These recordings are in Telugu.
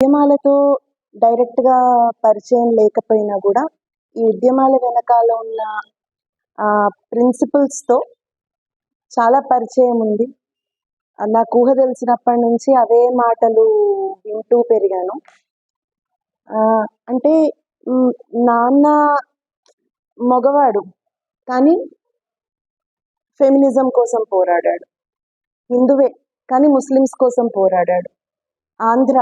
ఉద్యమాలతో డైరెక్ట్‌గా పరిచయం లేకపోయినా కూడా ఈ ఉద్యమాల వెనకాల ఉన్న ప్రిన్సిపల్స్‌తో చాలా పరిచయం ఉంది. నాకు ఊహ తెలిసినప్పటి నుంచి అవే మాటలు వింటూ పెరిగాను. అంటే నాన్న మగవాడు. కానీ ఫెమినిజం కోసం పోరాడాడు. హిందువే కానీ ముస్లిమ్స్ కోసం పోరాడాడు. ఆంధ్ర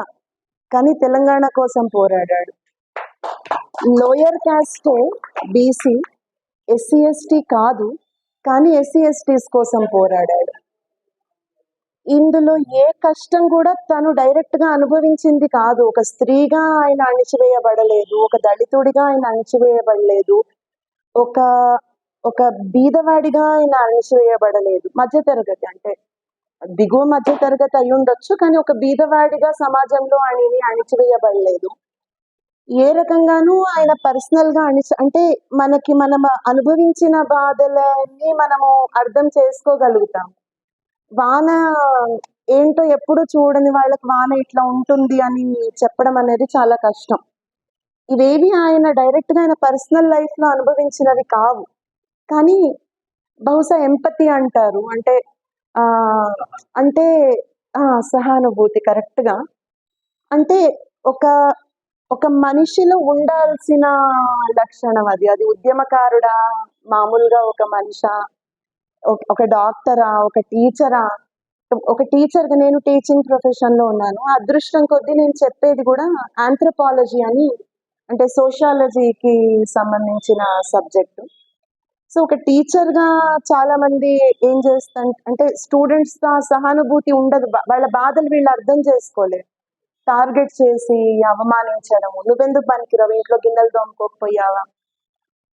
కానీ తెలంగాణ కోసం పోరాడాడు. Lower caste BC, SC, ST కాదు. కానీ ఎస్సీ, ఎస్టీస్ కోసం పోరాడాడు. ఇందులో ఏ కష్టం కూడా తను డైరెక్ట్‌గా అనుభవించింది కాదు. ఒక స్త్రీగా ఆయన అణిచివేయబడలేదు. ఒక దళితుడిగా ఆయన అణిచివేయబడలేదు. ఒక ఒక బీదవాడిగా ఆయన అణిచివేయబడలేదు. మధ్యతరగతి అంటే దిగువ మధ్య తరగతి అయి ఉండొచ్చు కానీ ఒక బీదవాడిగా సమాజంలో ఆయనని అణిచివేయబడలేదు. ఏ రకంగానూ ఆయన పర్సనల్గా అణిచి అంటే మనకి మనం అనుభవించిన బాధలని మనము అర్థం చేసుకోగలుగుతాం. వాన ఏంటో ఎప్పుడు చూడని వాళ్ళకి వాన ఇట్లా ఉంటుంది అని చెప్పడం అనేది చాలా కష్టం. ఇవేవి ఆయన డైరెక్ట్గా ఆయన పర్సనల్ లైఫ్లో అనుభవించినవి కావు. కానీ బహుశా ఎంపతి అంటారు. అంటే అంటే ఆ! సహానుభూతి కరెక్ట్‌గా. అంటే ఒక ఒక మనిషిలో ఉండాల్సిన లక్షణం అది. అది ఉద్యమకారుడా? మామూలుగా ఒక మనిషా? ఒక ఒక డాక్టరా? ఒక టీచరా? ఒక టీచర్‌గా నేను టీచింగ్ ప్రొఫెషన్‌లో ఉన్నాను. అదృష్టం కొద్దీ నేను చెప్పేది గూడా ఆంథ్రోపాలజీ అని అంటే సోషియాలజీకి సంబంధించిన సబ్జెక్టు. సో, ఒక టీచర్గా చాలా మంది ఏం చేస్తాం అంటే స్టూడెంట్స్తో సహానుభూతి ఉండదు. వాళ్ళ బాధలు వీళ్ళు అర్థం చేసుకోలేరు. టార్గెట్ చేసి అవమానించడం నువ్వెందుకు పనికిరావు? ఇంట్లో గిన్నెలు తోముకోకపోయావా?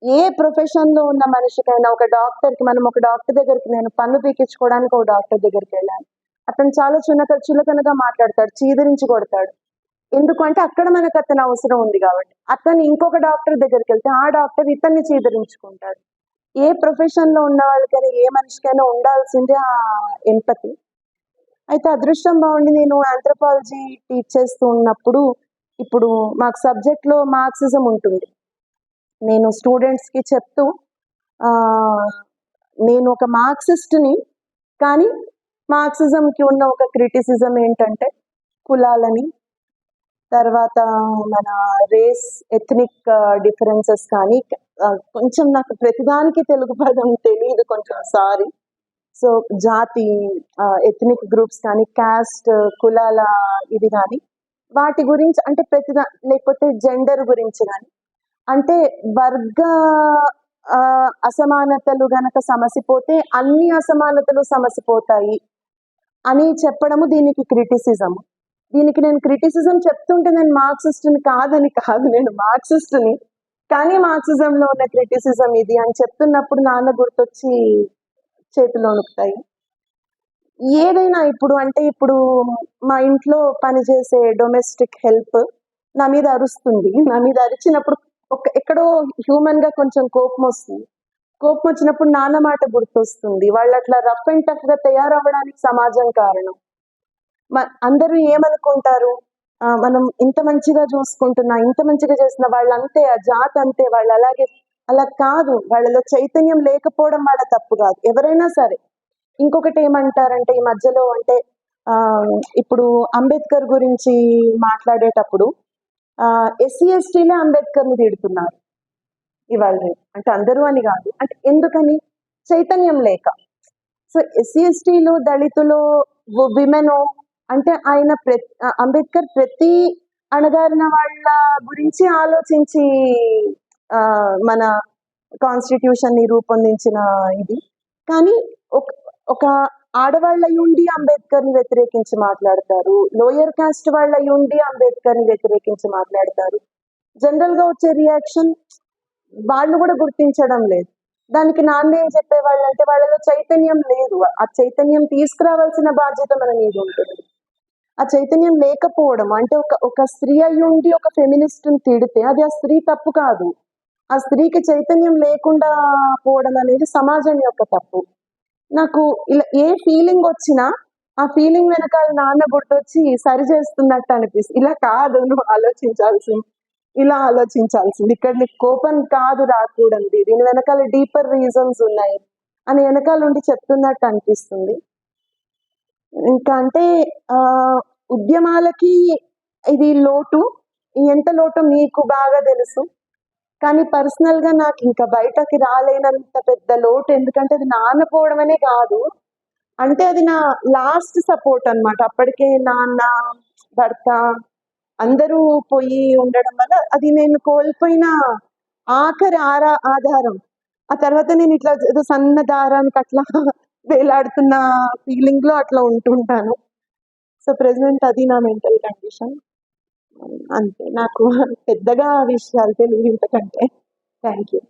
ఏ ప్రొఫెషన్లో ఉన్న మనిషికైనా ఒక డాక్టర్కి మనం ఒక డాక్టర్ దగ్గరికి నేను పన్ను పీకించుకోవడానికి ఒక డాక్టర్ దగ్గరికి వెళ్ళాను అతను చాలా చునక చులకనగా మాట్లాడతాడు. చీదరించి కొడతాడు. ఎందుకంటే అక్కడ మనకు అతను అవసరం ఉంది కాబట్టి అతను ఇంకొక డాక్టర్ దగ్గరికి వెళ్తే ఆ డాక్టర్ ఇతన్ని చీదరించుకుంటాడు. ఏ ప్రొఫెషన్‌లో ఉన్న వాళ్ళకైనా ఏ మనిషికైనా ఉండాల్సిందే ఆ ఎంపతి. అయితే అదృష్టం బాగుండి నేను ఆంథ్రపాలజీ టీచ్ చేస్తూ ఉన్నప్పుడు ఇప్పుడు మాకు సబ్జెక్ట్‌లో మార్క్సిజం ఉంటుంది. నేను స్టూడెంట్స్‌కి చెప్తూ నేను ఒక మార్క్సిస్ట్‌ని. కానీ మార్క్సిజంకి ఉన్న ఒక క్రిటిసిజం ఏంటంటే కులాలని, తర్వాత మన రేస్, ఎథ్నిక్ డిఫరెన్సెస్ కానీ uh, కొంచెం నాకు ప్రతిదానికి తెలుగు పదం తెలియదు కొంచెం సారీ. సో, జాతి uh, ఎథ్నిక్ గ్రూప్స్ కానీ, కాస్ట్ కులాల ఇది కానీ వాటి గురించి అంటే ప్రతిదా లేకపోతే జెండర్ గురించి కానీ అంటే వర్గ uh, అసమానతలు గనక సమసిపోతే అన్ని అసమానతలు సమసిపోతాయి అని చెప్పడము దీనికి క్రిటిసిజము. దీనికి నేను క్రిటిసిజం చెప్తుంటే నేను మార్క్సిస్ట్‌ని కాదని కాదు. నేను మార్క్సిస్ట్‌ని. కానీ మార్క్సిజంలో ఉన్న క్రిటిసిజం ఇది అని చెప్తున్నప్పుడు నాన్న గుర్తొచ్చి చేతిలో నొక్కుతాయి ఏదైనా ఇప్పుడు అంటే ఇప్పుడు మా ఇంట్లో పనిచేసే డొమెస్టిక్ హెల్ప్ నా మీద అరుస్తుంది. నా మీద అరిచినప్పుడు ఒక ఎక్కడో హ్యూమన్‌గా కొంచెం కోపం వస్తుంది కోపం వచ్చినప్పుడు నాన్న మాట గుర్తొస్తుంది. వాళ్ళు అట్లా రఫ్ అండ్ టఫ్‌గా తయారవ్వడానికి సమాజం కారణం. మ అందరూ ఏమనుకుంటారు? మనం ఇంత మంచిగా చూసుకుంటున్నా, ఇంత మంచిగా చేస్తున్నా వాళ్ళంతే ఆ జాతి అంతే వాళ్ళు అలాగే అలా కాదు. వాళ్ళలో చైతన్యం లేకపోవడం వాళ్ళ తప్పు కాదు ఎవరైనా సరే. ఇంకొకటి ఏమంటారంటే ఈ మధ్యలో అంటే ఇప్పుడు అంబేద్కర్ గురించి మాట్లాడేటప్పుడు ఆహ్, ఎస్సీ, ఎస్టీలే అంబేద్కర్‌ని తిడుతున్నారు. ఇవాళ రేపు. అంటే అందరూ అని కాదు అంటే ఎందుకని? చైతన్యం లేక. సో, ఎస్సీ, ఎస్టీలు, దళితులు, వు విమెను అంటే ఆయన ప్రతి అంబేద్కర్ ప్రతి అణగారిన వాళ్ళ గురించి ఆలోచించి మన కాన్స్టిట్యూషన్ని రూపొందించిన ఇది. కానీ ఒక ఒక ఆడవాళ్ళ యుండీ అంబేద్కర్‌ని వ్యతిరేకించి మాట్లాడతారు. లోయర్ కాస్ట్ వాళ్ళ యుండి అంబేద్కర్ని వ్యతిరేకించి మాట్లాడతారు. జనరల్‌గా వచ్చే రియాక్షన్ వాళ్ళు కూడా గుర్తించడం లేదు. దానికి నాన్న ఏం చెప్పేవాళ్ళు అంటే వాళ్ళలో చైతన్యం లేదు. ఆ చైతన్యం తీసుకురావాల్సిన బాధ్యత మన మీద ఉంటుంది. ఆ చైతన్యం లేకపోవడం అంటే ఒక ఒక స్త్రీ అయ్యుండి ఒక ఫెమినిస్ట్‌ని తిడితే అది ఆ స్త్రీ తప్పు కాదు. ఆ స్త్రీకి చైతన్యం లేకుండా పోవడం అనేది సమాజం యొక్క తప్పు. నాకు ఇలా ఏ ఫీలింగ్ వచ్చినా ఆ ఫీలింగ్ వెనకాల నాన్న గుర్తొచ్చి సరి చేస్తున్నట్టు అనిపిస్తుంది ఇలా కాదు నువ్వు ఆలోచించాల్సింది ఇలా ఆలోచించాల్సింది. ఇక్కడ నీకు కోపం కాదు రాకూడదు దీని వెనకాల డీపర్ రీజన్స్ ఉన్నాయి అని వెనకాల ఉండి చెప్తున్నట్టు అనిపిస్తుంది. ఇంకా అంటే ఉద్యమాలకి ఇది లోటు. ఎంత లోటు మీకు బాగా తెలుసు. కానీ పర్సనల్గా నాకు ఇంకా బయటకి రాలేనంత పెద్ద లోటు. ఎందుకంటే అది నానపోవడమనే కాదు. అంటే అది నా లాస్ట్ సపోర్ట్ అన్నమాట. అప్పటికే నాన్న భర్త అందరూ పోయి ఉండడం వల్ల అది నేను కోల్పోయిన ఆఖరి ఆరా ఆధారం. ఆ తర్వాత నేను ఇట్లా ఏదో సన్న దారానికి అట్లా వేలాడుతున్న ఫీలింగ్లో అట్లా ఉంటుంటాను. సో ప్రెసెంట్ అది నా మెంటల్ కండిషన్ అంతే. నాకు పెద్దగా విషయాలు తెలియదు ఇంతకంటే. Thank you